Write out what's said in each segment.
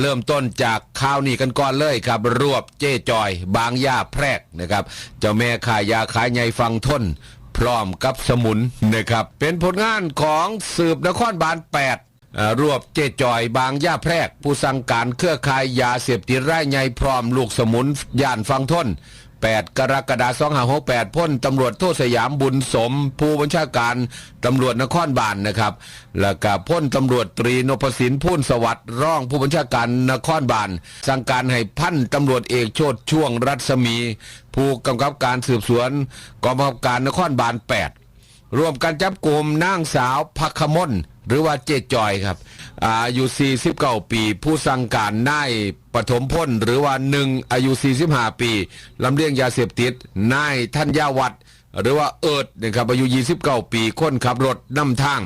เริ่มต้นจากข่าวนี้กันก่อนเลยครับ รวบเจ้จอย บางย่าแพรกนะครับ เจ้าแม่ขายยาขายใหญ่ฟังทน พร้อมกับสมุนนะครับ เป็นผลงานของสืบนครบาล 8 รวบเจ้จอย บางย่าแพรก ผู้สั่งการเครือข่ายยาเสพติดไร่ใหญ่พร้อมลูกสมุนย่านฟังทน 8 กรกฎาคม2568พ่นตำรวจโทษสยามบุญสม ผู้บัญชาการตำรวจนครบาลนะครับ แล้วก็พ่นตำรวจตรีนพสินพูนสวัสดิ์รองผู้บัญชาการนครบาลสั่งการให้พันตำรวจเอกโชดช่วงรัศมี ผู้กำกับการสืบสวนกองบังคับการนครบาล8 รวมกันจับกลุ่มนางสาวพักขมลหรือว่าเจจอยครับอายุ49ปี ผู้สั่งการนายปฐมพลหรือว่าหนึ่งอายุ 45 ปีลำเลียงยาเสพติดนายท่านยาวัดหรือว่าเอิดนะครับอายุ 29 ปีคนขับรถนำทาง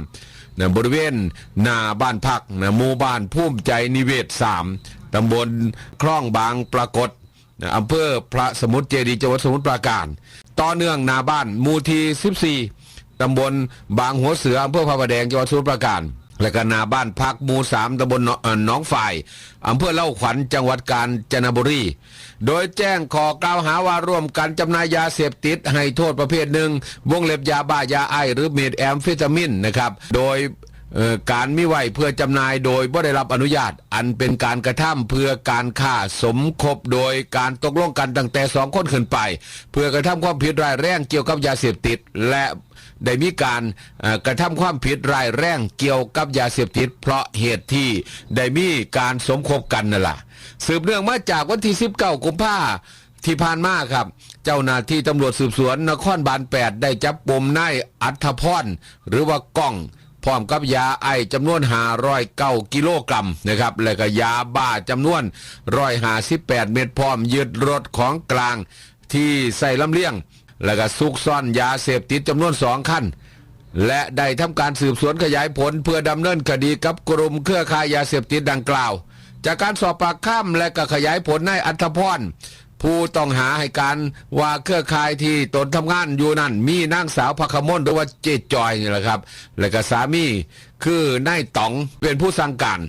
นะบริเวณหน้าบ้านพักนะหมู่บ้านภูมิใจนิเวศ 3ตำบลคลองบางปรากฏนะอำเภอพระสมุทรเจดีจังหวัดสมุทรปราการ ต่อเนื่องหนาบ้านมูที 14 ตำบลบางหัวเสืออำเภอพระประแดงจังหวัดสมุทรปราการ และก็นาบ้านพักหมู่สามตำบลหนองเอ่อหนองฝ่ายอำเภอเล่าขวัญจังหวัดกาญจนบุรี โดยแจ้งขอกล่าวหาว่าร่วมกันจำหน่ายยาเสพติดให้โทษประเภทหนึ่งวงเล็บยาบ้ายาไอหรือเมทแอมเฟตามินนะครับ โดย การมิไหวเพื่อจำหน่ายโดยบ่ได้รับอนุญาต อันเป็นการกระทำเพื่อการฆ่าสมคบโดยการตกลงกันตั้งแต่สองคนขึ้นไป เพื่อกระทำความผิดร้ายแรงเกี่ยวกับยาเสพติด และได้มีการกระทำความผิดร้ายแรงเกี่ยวกับยาเสพติด เพราะเหตุที่ได้มีการสมคบกันนั่นแหละสืบเนื่องมาจากวันที่ 19กุมภาที่ผ่านมาครับ เจ้าหน้าที่ตำรวจสืบสวนนครบาล8ได้จับปมนายอัธพรหรือว่าก้อง พร้อมกับยาไอจำนวน509กิโลกรัมนะครับแล้วก็ยาบ้าจำนวน158เม็ดพร้อมยึดรถของกลางที่ใส่ลำเลียง แล้วก็ซุกซ่อนยาเสพติดจำนวนสองคันและได้ทำการสืบสวนขยายผลเพื่อดำเนินคดีกับกลุ่มเครือข่ายยาเสพติดดังกล่าว จากการสอบปากคำและก็ขยายผลในอัธพร ผู้ต้องหาให้การว่าเครือข่ายที่ตนทำงานอยู่นั่น มีนางสาวพักขมลหรือว่าเจจอยนี่แหละครับ และก็สามีคือนายต๋องเป็นผู้สั่งการ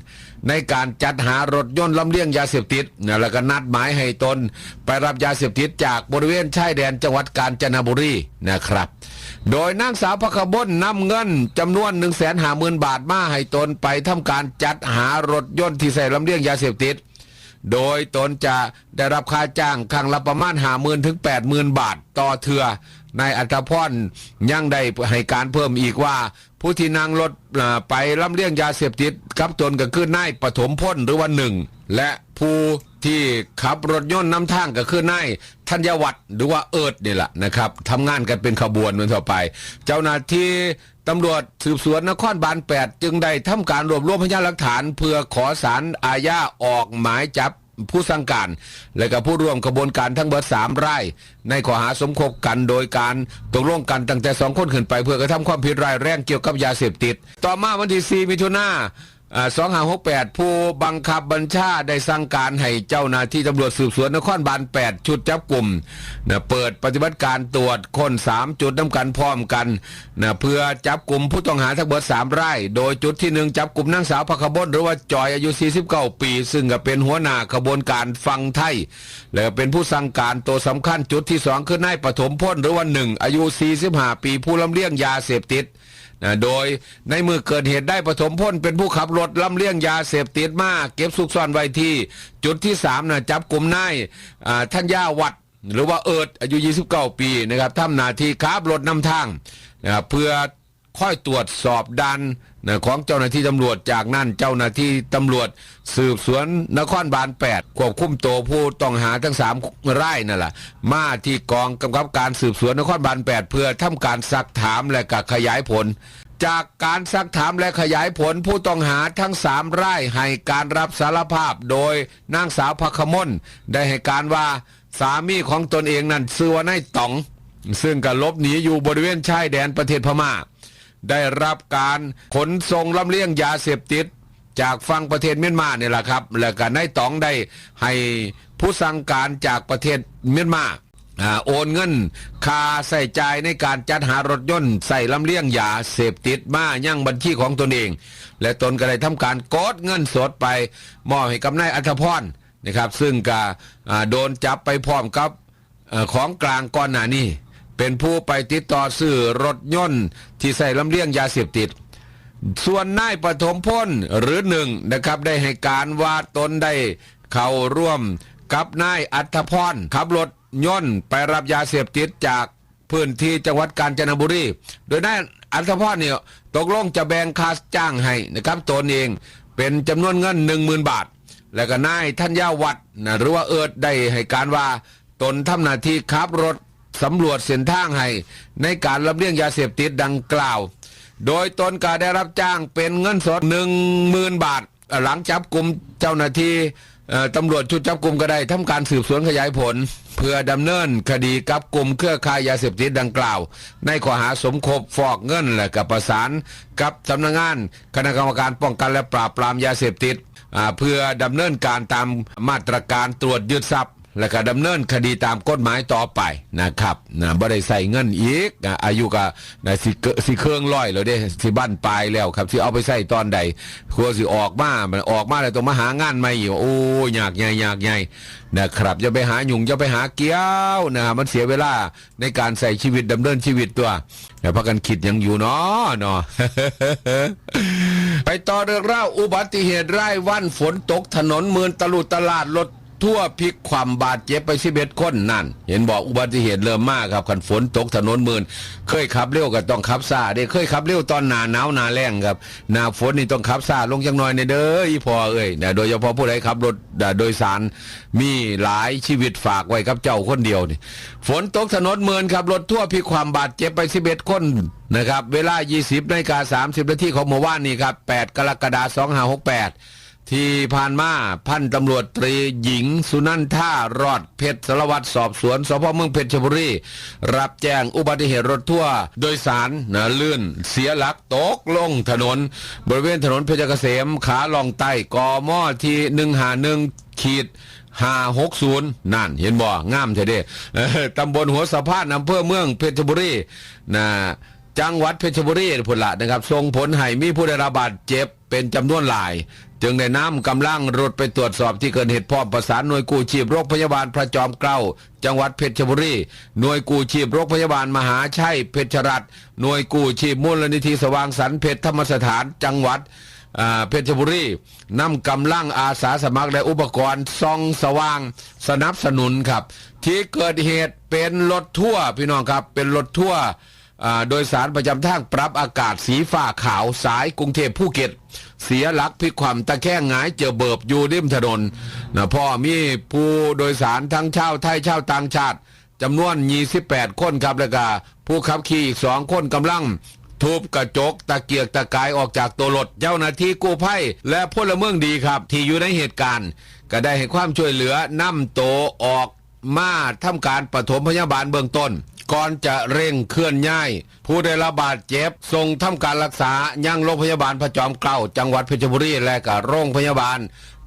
ในการจัดหารถยนต์ลำเลียงยาเสพติดนะแล้วก็นัดหมายให้ตน ไปรับยาเสพติดจากบริเวณชายแดนจังหวัดกาญจนบุรีนะครับ โดยนางสาวพักขบนนำเงินจำนวน1นึ่งแสนหาหมื่นบาทมาให้ตนไปทำการจัดหารถยนต์ที่ใส่ลำเลียงยาเสพติด โดยตนจะได้รับค่าจ้างครั้งละประมาณหาหมื่นถึงแปดหมื่นบาทต่อเทือนายอัธพรยังได้ให้การเพิ่มอีกว่า ผู้ที่นั่งรถไปลำเลียงยาเสพติดกับตนก็คือนายปฐมพลหรือว่าหนึ่ง และผู้ที่ขับรถยนต์นำทางก็คือนายธัญวัฒน์หรือว่าเอิร์ดนี่แหละนะครับทำงานกันเป็นขบวนเหมือนต่อไป เจ้าหน้าที่ ตำรวจสืบสวนนครบาล 8 จึงได้ทำการรวบรวมพยานหลักฐาน เพื่อขอสารอาญาออกหมายจับผู้สั่งการ และก็ผู้ร่วมขบวนการทั้งเบิดสามราย ในข้อหาสมคบกันโดยการตกลงกันตั้งแต่สองคนขึ้นไป เพื่อกระทำความผิดร้ายแรงเกี่ยวกับยาเสพติด ต่อมาวันที่ 4 มิถุนายน สองหาหกแปดผู้บังคับบัญชาได้สั่งการให้เจ้าหน้าที่ตำรวจสืบสวนนครบาล 8 ชุดจับกลุ่มนะเปิดปฏิบัติการตรวจค้น 3 จุดน้ำกันพร้อมกันนะเพื่อจับกลุ่มผู้ต้องหาทั้งหมด3ราย โดยจุดที่หนึ่งจับกลุ่มนางสาวพักขบนหรือว่าจอยอายุ 49 ปี ซึ่งก็เป็นหัวหน้าขบวนการฟังไทย และเป็นผู้สั่งการตัวสำคัญจุดที่สองคือนายปฐมพลหรือว่าหนึ่งอายุ 45 ปีผู้ลำเลียงยาเสพติด นะโดยในมือเกิดเหตุได้ปฐมพลเป็นผู้ขับรถลำเลียงยาเสพติดมาเก็บซุกซ่อนไว้ที่ จุดที่สามนะจับกลุ่มนายท่านย่าวัด หรือว่าเอิดอายุ 29 ปีนะครับทำหน้าที่ขับรถนำทางนะเพื่อค่อยตรวจสอบดัน นะของเจ้าหน้าที่ตำรวจจากนั้นเจ้าหน้าที่ตำรวจสืบสวนนครบาล8ควบคุมตัวผู้ต้องหาทั้ง3รายนั่นแหละมาที่กองกำกับการสืบสวนนครบาล8เพื่อทำการซักถามและกขยายผล จากการซักถามและขยายผลผู้ต้องหาทั้งสามรายให้การรับสารภาพโดยนางสาวพักมลได้ให้การว่าสามีของตนเองนั้นชื่อว่านายต๋อง ซึ่งก็ลบหนีอยู่บริเวณชายแดนประเทศพม่า ได้รับการขนส่งลำเลียงยาเสพติด จากฝั่งประเทศเมียนมาเนี่ยแหละครับ แล้วก็นายตองได้ให้ผู้สั่งการจากประเทศเมียนมาโอนเงินค่าใส่ใจในการจัดหารถยนต์ใส่ลำเลียงยาเสพติดมายังบัญชีของตนเอง และตนก็ได้ทำการกดเงินสดไปมอบให้กับนายอัธพรนะครับ ซึ่งก็โดนจับไปพร้อมกับอของกลางก่อนหน้านี้ เป็นผู้ไปติดต่อซื้อรถยนต์ ที่ใส่ลำเลียงยาเสพติด ส่วนนายปฐมพลหรือหนึ่งนะครับได้ให้การว่าตนได้เข้าร่วมกับนายอัธพรขับรถยนต์ไปรับยาเสพติดจากพื้นที่จังหวัดกาญจนบุรี โดยนายอัธพรเนี่ยตกลงจะแบ่งค่าจ้างให้นะครับตนเองเป็นจำนวนเงินหนึ่งหมื่นบาท แล้วก็นายทัญญาวัฒน์นะหรือว่าเอิร์ดได้ให้การว่าตนทำหน้าที่ขับรถ สำรวจเส้นทางให้ในการลำเลียงยาเสพติดดังกล่าว โดยตนก็ได้รับจ้างเป็นเงินสดหนึ่งหมื่นบาท หลังจับกลุ่มเจ้าหน้าที่ตำรวจชุดจับกลุ่มก็ได้ทำการสืบสวนขยายผล เพื่อดำเนินคดีกับกลุ่มเครือข่ายยาเสพติดดังกล่าว ในข้อหาสมคบฟอกเงินและกับประสานกับสำนักงาน คณะกรรมการป้องกันและปราบปรามยาเสพติดเพื่อดำเนินการตามมาตรการตรวจยึดทรัพย์ และก็ดำเนินคดีตามกฎหมายต่อไปนะครับนะบ่ได้ใส่เงินอีกนะอายุก็นะสิเสิเครื่องร้อยแล้วเด้สิบ้านปลายแล้วครับสิเอาไปใส่ตอนใดกลัวสิออกมามันออกมาแล้วต้องมาหางานใหม่อยู่โอ้ยยากใหญ่ยากใหญ่นะครับอย่าไปหาหยุ่งอย่าไปหาเกี้ยวนะมันเสียเวลาในการใส่ชีวิตดำเนินชีวิตตัวอย่พักกันคิดยังอยู่เนาะเนาะไปต่อเรื่องเล่าอุบัติเหตุไร่วันฝนตกถนนเมืองตลุตลาดรถ ทั่วพลิกความบาดเจ็บไปสิบเอ็ดคนนั่น เห็นบอกอุบัติเหตุเริ่มมากครับขันฝนตกถนนมืองเคยขับเร็วก็ต้องขับซาเด้เคยขับเร็วตอนหนาหนาวหนาแรงครับหนาฝนนี่ต้องขับซาลงจังหน่อยในเด้ออีพอเอ้ยนะโดยเฉพาะผู้ใดขับรถโดยสารมีหลายชีวิตฝากไว้กับเจ้าคนเดียวนี่ฝนตกถนนมืองครับรถทั่วพลิกความบาดเจ็บไปสิบเอ็ดคนนะครับ เวลา 20นาฬิกา30นาทีของเมื่อวานนี้ครับ8กรกฎาคม2568 ที่ผ่านมาพันตำรวจตรีหญิงสุนันท่ารอดเพชรสารวัตรสอบสวนสพเมืองเพชรบุรีรับแจ้งอุบัติเหตุรถทั่วร์โดยสารนะลื่นเสียหลักตกลงถนน บริเวณถนนเพชรเกษมขาลองใต้กอมอที่151ขีดห้าหกศูนย์นั่นเห็นบ่งามเท่เด้ตำบลหัวสะพานอำเภอเมืองเพชรบุรีนะจังหวัดเพชรบุรีพุ่นละนะครับส่งผลให้มีผู้ได้รับบาดเจ็บ เป็นจำนวนหลาย จึงได้นำกำลังรถไปตรวจสอบที่เกิดเหตุพร้อมประสานหน่วยกู้ชีพโรงพยาบาลพระจอมเกล้าจังหวัดเพชรบุรีหน่วยกู้ชีพโรงพยาบาลมหาชัยเพชรรัตน์หน่วยกู้ชีพมูลนิธิสว่างสรรเพชรธรรมสถานจังหวัดเพชรบุรีนำกำลังอาสาสมัครและอุปกรณ์ส่องสว่างสนับสนุนครับ ที่เกิดเหตุเป็นรถทั่วพี่น้องครับเป็นรถทั่ว โดยสารประจำทางปรับอากาศสีฟ้าขาวสายกรุงเทพภูเก็ต เสียหลักพลิกความตะแคงหงายเจอเบิบอยู่ริมถนนนะพ่อมีผู้โดยสารทั้งชาวไทยชาวต่างชาติจำนวน 28 คนครับแล้วก็ผู้ขับขี่อีกสองคนกำลังทุบกระจกตะเกียกตะกายออกจากตัวรถเจ้าหน้าที่กู้ภัยและพลเมืองดีครับ ที่อยู่ในเหตุการณ์ ก็ได้ให้ความช่วยเหลือนำโตออก มาทำการปฐมพยาบาลเบื้องต้น ก่อนจะเร่งเคลื่อนย้าย ผู้ได้รับบาดเจ็บส่งทำการรักษายังโรงพยาบาลพระจอมเกล้าจังหวัดเพชรบุรีและก็โรงพยาบาล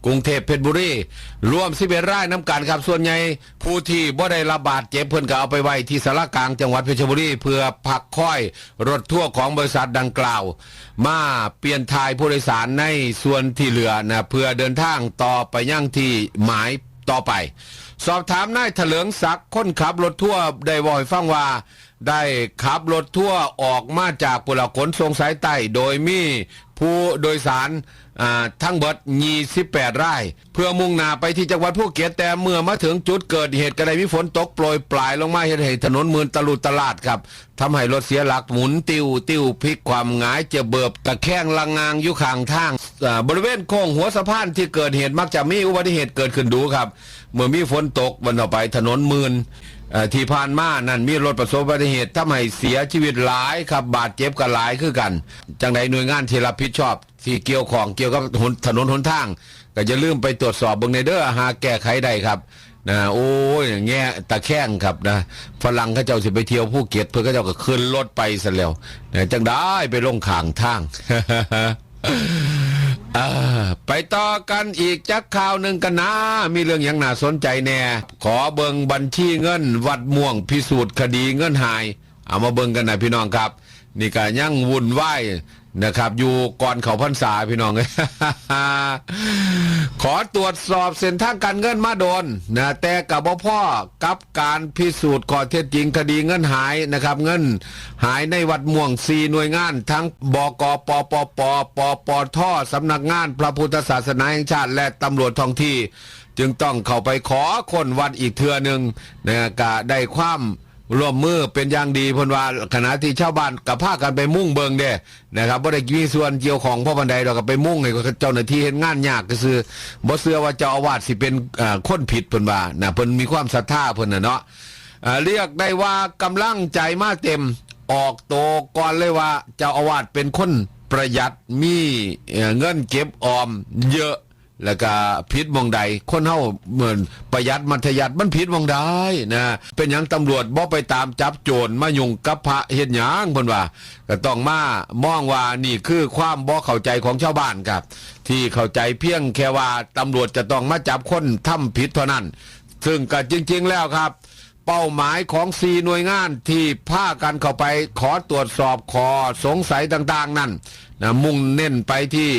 กรุงเทพเพชรบุรีรวมสิบเอ็ดรายน้ำกันครับส่วนใหญ่ผู้ที่บ่ได้รับบาดเจ็บเพิ่อนก็เอาไปไว้ที่สารกลางจังหวัดเพชรบุรีเพื่อพักค่อยรถทั่วของบริษัทดังกล่าว มาเปลี่ยนทายผู้โดยสารในส่วนที่เหลือนะเพื่อเดินทางต่อไปยังที่หมายต่อไป สอบถามนายเถลิงศักดิ์คนขับรถทั่วร์ได้บอกให้ฟังว่า ได้ขับรถทั่วร์ออกมาจากปุระขนทรงสายใต้โดยมีผู้โดยสารทั้งเบิด28รายเพื่อมุ่งหน้าไปที่จังหวัดภูเก็ตแต่เมื่อมาถึงจุดเกิดเหตุก็ไดมีฝนตกโปรยปลายลงมาเห็นให้ถนนมืนตะลุตลาดครับทำให้รถเสียหลักหมุนติวติวพลิกความหงายเจอเบิบตะแคงลังงางอยู่ข้างทาง บริเวณโค้งหัวสะพานที่เกิดเหตุมักจะมีอุบัติเหตุเกิดขึ้นดูครับ เมื่อมีฝนตกวันต่อไปถนนมืนเอ่อที่ผ่านมานั่นมีรถประสบอุบัติเหตุทำให้เสียชีวิตหลายครับ บาดเจ็บกันหลายคือกัน จังใดหน่วยงานที่รับผิดชอบ ที่เกี่ยวของเกี่ยวกับถนนหนทาง ก็จะลืมไปตรวจสอบเบิ่งในเด้อหาแก้ไขได้ครับนะโอ้ยอย่างเงี้ยตะแคงครับนะฝรั่งเขาเจ้าสิไปเที่ยวภูเก็ตเพื่อเขาเจ้าก็ขึ้นรถไปซะแล้วนะจังได้ไปลงข้างทาง เออไปต่อกันอีกจักข่าวหนึ่งกันนะ มีเรื่องอย่างน่าสนใจแน่ ขอเบิงบัญชีเงิน วัดม่วงพิสูจน์คดีเงินหาย เอามาเบิงกันนะพี่น้องครับ นี่ก็ยังวุ่นวาย นะครับ อยู่ก่อนเขาพรรษาพี่น้อง ขอตรวจสอบเส้นทางการเงินมาโดนนะแต่กับบ่พ่อกับการพิสูจน์ข้อเท็จจริงคดีเงินหายนะครับ เงินหายในวัดม่วงสีหน่วยงาน ทั้งบกปปปปปทสำนักงานพระพุทธศาสนาแห่งชาติ และตำรวจท้องที่ จึงต้องเข้าไปขอคนวัดอีกเทือหนึ่งนะกะได้ความ ร่วมมือเป็นอย่างดีเพนว่าขณะที่ชาวบ้านกับพาคกันไปมุ่งเบิงเด้นะครับบ่ได้มีส่วนเกี่ยวของพ่อบันไดเราก็ไปมุ่งให้เจ้าหน้าที่เห็นงานยากก็คือบ่เชื่อว่าเจ้าอาวาสสิเป็นคนผิดเพิ่นว่านะเพิ่นมีความศรัทธาเพิ่นน่ะเนาะเรียกได้ว่ากำลังใจมาเต็มออกโตก่อนเลยว่าเจ้าอาวาสเป็นคนประหยัดมีเอ่อเงินเก็บออมเยอะ แล้วก็พิษมองใด คนเฮาเหมือนประหยัดมัธยัติมันผิดมองใดนะเป็นหยังตำรวจบ่ไปตามจับโจรมายุ่งกับพระเฮ็ดหยังเพิ่นว่าก็ต้องมามองว่านี่คือความบ่เข้าใจของชาวบ้านครับ ที่เข้าใจเพียงแค่ว่าตำรวจจะต้องมาจับคนทำผิดเท่านั้น ซึ่งก็จริง ๆ แล้วครับ เป้าหมายของสีหน่วยงานที่พากันเข้าไปขอตรวจสอบขอสงสัยต่าง ๆ นั่นนะมุ่งเน้นไปที่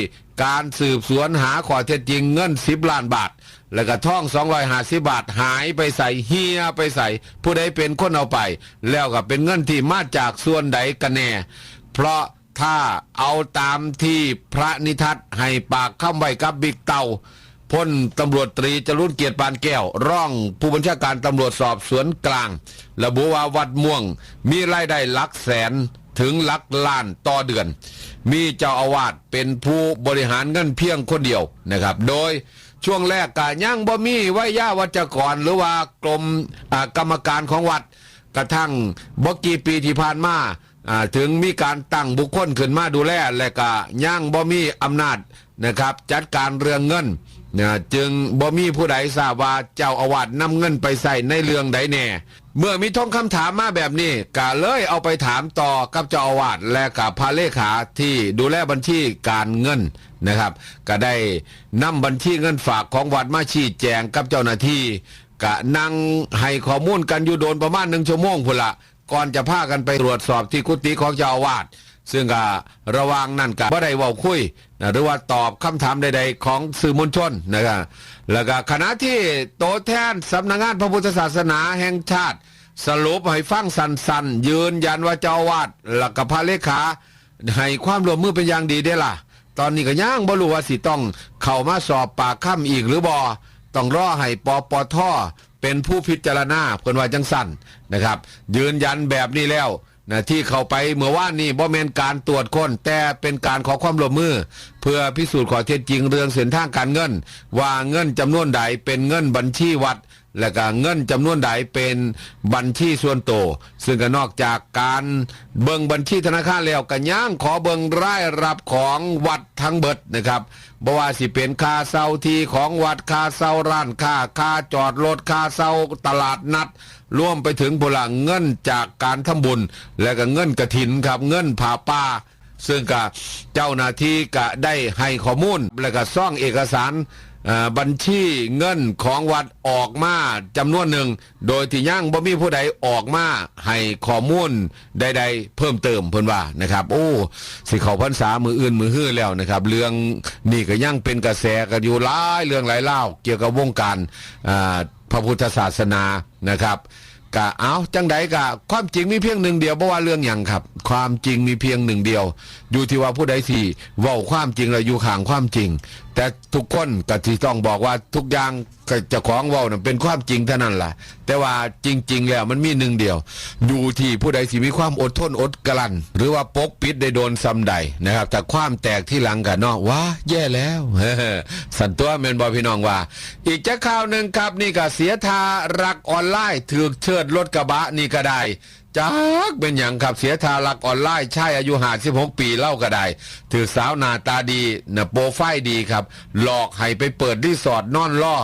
การสืบสวนหาข้อเท็จจริงเงิน10ล้านบาท แล้วก็ท่อง250บาทหายไปใส่เฮียไปใส่ ผู้ใดเป็นคนเอาไป แล้วก็เป็นเงินที่มาจากส่วนใดกันแน่ เพราะถ้าเอาตามที่พระนิทัศน์ให้ปากข้าไว้กับบิ๊กเตาพลตำรวจตรีจรุนเกียรติปานแก้ว ร่องผู้บัญชาการตำรวจสอบสวนกลาง ระบุว่าวัดม่วง มีรายได้หลักแสน ถึงหลักล้านต่อเดือน มีเจ้าอาวาสเป็นผู้บริหารเงินเพียงคนเดียวนะครับ โดยช่วงแรกกะย่างบ่มีไว้ย่าวัจกรหรือว่ากรมอ่ากรรมการของวัด กระทั่งบกี่ปีที่ผ่านมาถึงมีการตั้งบุคคลขึ้นมาดูแลและก็ย่างบ่มีอำนาจนะครับ จัดการเรื่องเงิน นะจึงบ่มีผู้ใดทราบว่าเจ้าอาวาสนำเงินไปใส่ในเรื่องใดแน่ เมื่อมีท่องคำถามมาแบบนี้ก็เลยเอาไปถามต่อกับเจ้าอาวาสและกับพระเลขาที่ดูแลบัญชีการเงินนะครับ ก็ได้นำบัญชีเงินฝากของวัดมาชี้แจงกับเจ้าหน้าที่กะนั่งให้ข้อมูลกันอยู่โดนประมาณหนึ่งชั่วโมงพุ่นละก่อนจะพากันไปตรวจสอบที่กุฏิของเจ้าอาวาสซึ่งก็ระวางนั่นก็บ่ได้เว้าคุย หรือว่าตอบคำถามใด ๆ ของสื่อมวลชนนะครับแล้วก็ขณะที่โตแทนสำนักงานพระพุทธศาสนาแห่งชาติ สรุปให้ฟังสันๆยืนยันว่าเจ้าวาสและกับพระเลขา ให้ความร่วมมือเป็นอย่างดีได้ล่ะ ตอนนี้ก็ย่างบ่รู้ว่าสิต้องเข้ามาสอบปากคำอีกหรือบ่ต้องรอให้ปปทเป็นผู้พิจารณาเพิ่นว่าจังสั่นนะครับ ยืนยันแบบนี้แล้ว นะที่เข้าไปเมื่อวานนี้บ่แมนการตรวจค้นแต่เป็นการขอความร่วมมือ เพื่อพิสูจน์ข้อเท็จจริงเรื่องเส้นทางการเงิน ว่าเงินจำนวนใดเป็นเงินบัญชีวัด และก็เงินจำนวนใดเป็นบัญชีส่วนโตวซึ่งก็นอกจากการเบิงบัญชีธนาคารแล้วก็ย่างขอเบิงรายรับของวัดทั้งเบิดนะครับบ่ว่าสิเป็นค่าเช่าทีของวัดค่าเช่าร้านค่าค่าจอดรถค่าเช่าตลาดนัดรวมไปถึงพลังเงินจากการทำบุญ และก็เงินกระถินครับเงินผ่าป่าซึ่งก็เจ้าหน้าที่ก็ได้ให้ข้อมูลและก็ซ่องเอกสาร บัญชีเงินของวัดออกมาจำนวนหนึ่ง โดยที่ย่างบ่มีผู้ใดออกมาให้ข้อมูลใด ๆ เพิ่มเติมเพิ่นว่านะครับ โอ้สิเขาพรรษามืออื่นมือฮื้อแล้วนะครับ เรื่องนี่ก็ย่างเป็นกระแสกันอยู่หลายเรื่องหลายเล่าเกี่ยวกับวงการพระพุทธศาสนานะครับ กะเอาจังไดกะ ความจริงมีเพียงหนึ่งเดียวเพราะว่าเรื่องอย่างครับ ความจริงมีเพียงหนึ่งเดียว อยู่ที่ว่าผู้ใดที่เว้าความจริงเราอยู่ข่างความจริง แต่ทุกคนก็ที่ต้องบอกว่าทุกอย่างก็จะของเว้าน่ะเป็นความจริงเท่านั้นล่ะ แต่ว่าจริง ๆ แล้วมันมีหนึ่งเดียว อยู่ที่ผู้ใดที่มีความอดทนอดกลั้นหรือว่าปกปิดได้โดนซ้ำใดนะครับแต่ความแตกที่หลังกันเนาะว้าแย่แล้วสันตัวเมนบอพี่น้องว่า อีกจะข่าวหนึ่งครับนี่ก็เสียทารักออนไลน์ถือเชิดรถกระบะนี่ก็ได้จักเป็นอย่างครับเสียทารักออนไลน์ใช่อายุหา16ปีเล่าก็ได้ถือสาวหน้าตาดีนะโปรไฟล์ดีครับ หลอกให้ไปเปิดรีสอร์ทนอนล่อ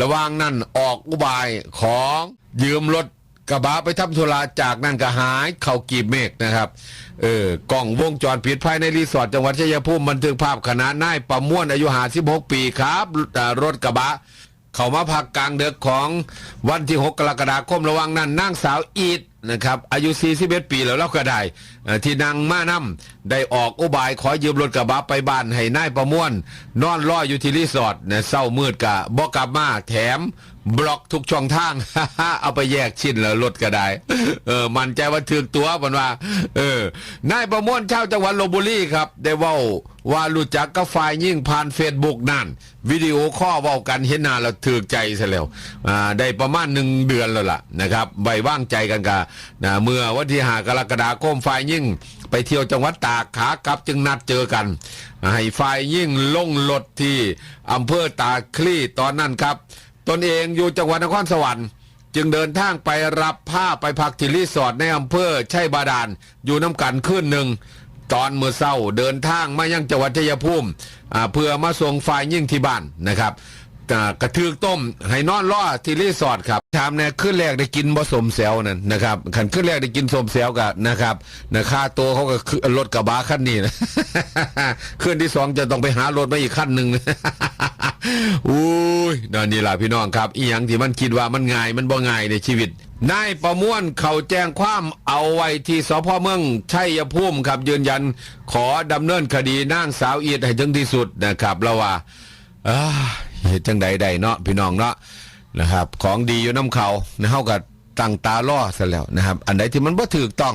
ระว่างนั้นออกอุบายของยืมรถกระบะไปทำธุระจากนั่นก็หายเข้ากีบเมฆนะครับ เออกล่องวงจรปิดภายในรีสอร์ทจังหวัดชัยภูมิบันทึกภาพขณะนายประมวนอายุหาสิบหกปีครับอ่รถกระบะ เขามาพักกลางเดือกของวันที่ 6 กรกฎาคมระวังนั้นนางสาวอีดนะครับอายุ 41 ปีแล้วเราก็ได้ที่นางมานำได้ออกอุบายขอยืมรถกระบะไปบ้านให้นายประม่วนนอนรออยู่ที่รีสอร์ทเนี่ยเศร้ามืดกะบอกกลับมาแถม บล็อกทุกช่องทาง เอาไปแยกชิ้นแล้วรถก็ได้ เออ มันใจว่าถึกตัวมันว่า เออนายประมวนชาวจังหวัดลบบุรีครับ ได้ว่าว่ารู้จักกับฝ่ายยิ่งผ่านเฟซบุ๊กนั่น วิดีโอข้อเว้ากันเห็นหน้าแล้วถือใจซะแล้ว อ่า ได้ประมาณหนึ่งเดือนแล้วล่ะนะครับใบว่างใจกันกะนะเมื่อวันที่หากรกฎาคมฝ่ายยิ่งไปเที่ยวจังหวัดตากขากลับจึงนัดเจอกัน ให้ฝ่ายยิ่งลงรถที่อำเภอตาคลี่ตอนนั้นครับ ตนเองอยู่จังหวัดนครสวรรค์ จึงเดินทางไปรับผ้าไปพักที่รีสอร์ทในอำเภอชัยบาดาลอยู่น้ำกันขึ้นหนึ่ง ตอนเมื่อเศร้าเดินทางมายังจังหวัดชัยภูมิเพื่อมาส่งฝ่ายยิ่งที่บ้านนะครับ กระทืกต้มให้นอนรอที่รีสอร์ทครับถามเนี่ยขึ้นแรกได้กินบ่สมแซวนั่นนะครับขันขึ้นแรกได้กินสมแซวกับนะครับนะค่าตัวเขาก็รถกระบะคันนี้นะขึ้นที่สองจะต้องไปหารถมาอีกขั้นหนึ่งอุ้ยนั่นนี่แหละพี่น้องครับ อีหยังที่มันคิดว่ามันง่ายมันบ่ง่ายในชีวิตนายประมวลเขาแจ้งความเอาไว้ที่สพเมืองชัยภูมิครับยืนยัน ขอดำเนินคดีนางสาวเอียดให้ถึงที่สุดนะครับแล้วว่าอ้า เหตุจังใดใดเนาะพี่น้องเนาะนะครับ ของดีอยู่น้ำเขานะเฮากับตั้งตาล่อซะแล้วนะครับ อันใดที่มันบ่ถูกต้อง